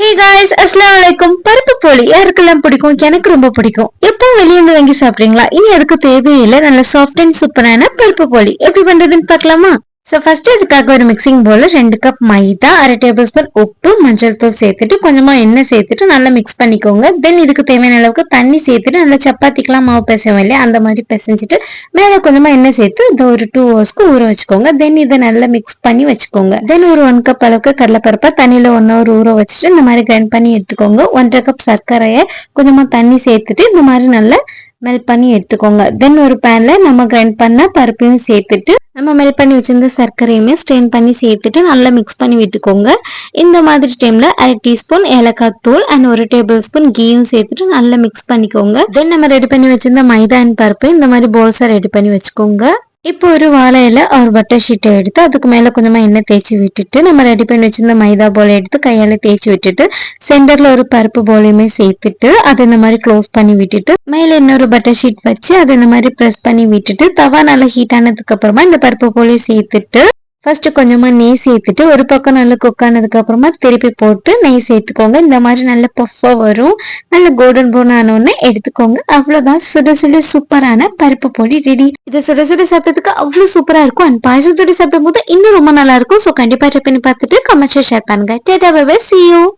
Hey guys அஸ்லாம் வலைக்கும் பருப்பு போலி யாருக்கெல்லாம் பிடிக்கும்? எனக்கு ரொம்ப பிடிக்கும். எப்பவும் வெளியிருந்து வாங்கி சாப்பிடுறீங்களா? இனி அதுக்கு தேவையில்லை நல்ல சாஃப்ட் அண்ட் சூப்பரான பருப்பு போலி. எப்படி பண்றதுன்னு பார்க்கலாமா? ஸோ ஃபர்ஸ்ட் இதுக்காக ஒரு மிக்சிங் போல ரெண்டு கப் மைதா அரை டேபிள் ஸ்பூன் உப்பு மஞ்சள் தூள் சேர்த்துட்டு கொஞ்சமா எண்ணெய் சேர்த்துட்டு நல்லா மிக்ஸ் பண்ணிக்கோங்க. தென் இதுக்கு தேவையான அளவுக்கு தண்ணி சேர்த்துட்டு நல்லா சப்பாத்திக்கெல்லாம் மாவு பிசைவோம் இல்லையா? அந்த மாதிரி பிசைஞ்சிட்டு மேலே கொஞ்சமா எண்ணெய் சேர்த்து இந்த ஒரு டூ ஹவர்ஸ்க்கு ஊற வச்சுக்கோங்க. தென் இதை நல்லா மிக்ஸ் பண்ணி வச்சுக்கோங்க. தென் ஒரு ஒன் கப் அளவுக்கு கடலைப்பருப்பை தண்ணியில ஒன் ஹவர் ஊற வச்சுட்டு இந்த மாதிரி கிரைண்ட் பண்ணி எடுத்துக்கோங்க. ஒன்றரை கப் சர்க்கரையை கொஞ்சமா தண்ணி சேர்த்துட்டு இந்த மாதிரி நல்லா மெல்ட் பண்ணி எடுத்துக்கோங்க. தென் ஒரு பேன்ல நம்ம கிரைண்ட் பண்ண பருப்பையும் சேர்த்துட்டு நம்ம மெல்ட் பண்ணி வச்சிருந்த சர்க்கரையுமே ஸ்ட்ரெயின் பண்ணி சேர்த்துட்டு நல்லா மிக்ஸ் பண்ணி விட்டுக்கோங்க. இந்த மாதிரி டைம்ல அரை டீஸ்பூன் ஏலக்காய் தூள் அண்ட் ஒரு டேபிள் ஸ்பூன் கீயும் சேர்த்துட்டு நல்லா மிக்ஸ் பண்ணிக்கோங்க. தென் நம்ம ரெடி பண்ணி வச்சிருந்த மைதா அண்ட் பருப்பு இந்த மாதிரி போல்ஸா ரெடி பண்ணி வச்சுக்கோங்க. இப்போ ஒரு வாழை இலை ஒரு பட்டர் ஷீட்டை எடுத்து அதுக்கு மேல கொஞ்சமா எண்ணெய் தேய்ச்சி விட்டுட்டு நம்ம ரெடி பண்ணி வச்சிருந்த மைதா போல எடுத்து கையால தேய்ச்சி விட்டுட்டு சென்டர்ல ஒரு பருப்பு போலையுமே சேர்த்துட்டு அதை இந்த மாதிரி க்ளோஸ் பண்ணி விட்டுட்டு மேல இன்னொரு பட்டர் ஷீட் வச்சு அதை இந்த மாதிரி ப்ரெஸ் பண்ணி விட்டுட்டு தவா நல்லா ஹீட் ஆனதுக்கு அப்புறமா இந்த பருப்பு போலையும் சேர்த்துட்டு ஃபர்ஸ்ட் கொஞ்சமா நெய் சேர்த்துட்டு ஒரு பக்கம் நல்லா குக் ஆனதுக்கு அப்புறமா திருப்பி போட்டு நெய் சேர்த்துக்கோங்க. இந்த மாதிரி நல்ல பஃபா வரும். நல்ல கோல்டன் ப்ரௌன் ஆனோன்னு எடுத்துக்கோங்க. அவ்வளவுதான். சுட சுட சூப்பரான பருப்பு பொடி ரெடி இதை சுட சுட சாப்பிட்டதுக்கு அவ்வளவு சூப்பரா இருக்கும். அண்ட் பாயசத்தோட சாப்பிடும் போது இன்னும் ரொம்ப நல்லா இருக்கும். ஸோ கண்டிப்பா ட்ரை பண்ணி பார்த்துட்டு கமெண்ட்ஸ் ஷேர் பண்ணுங்க. Ta-ta bye see you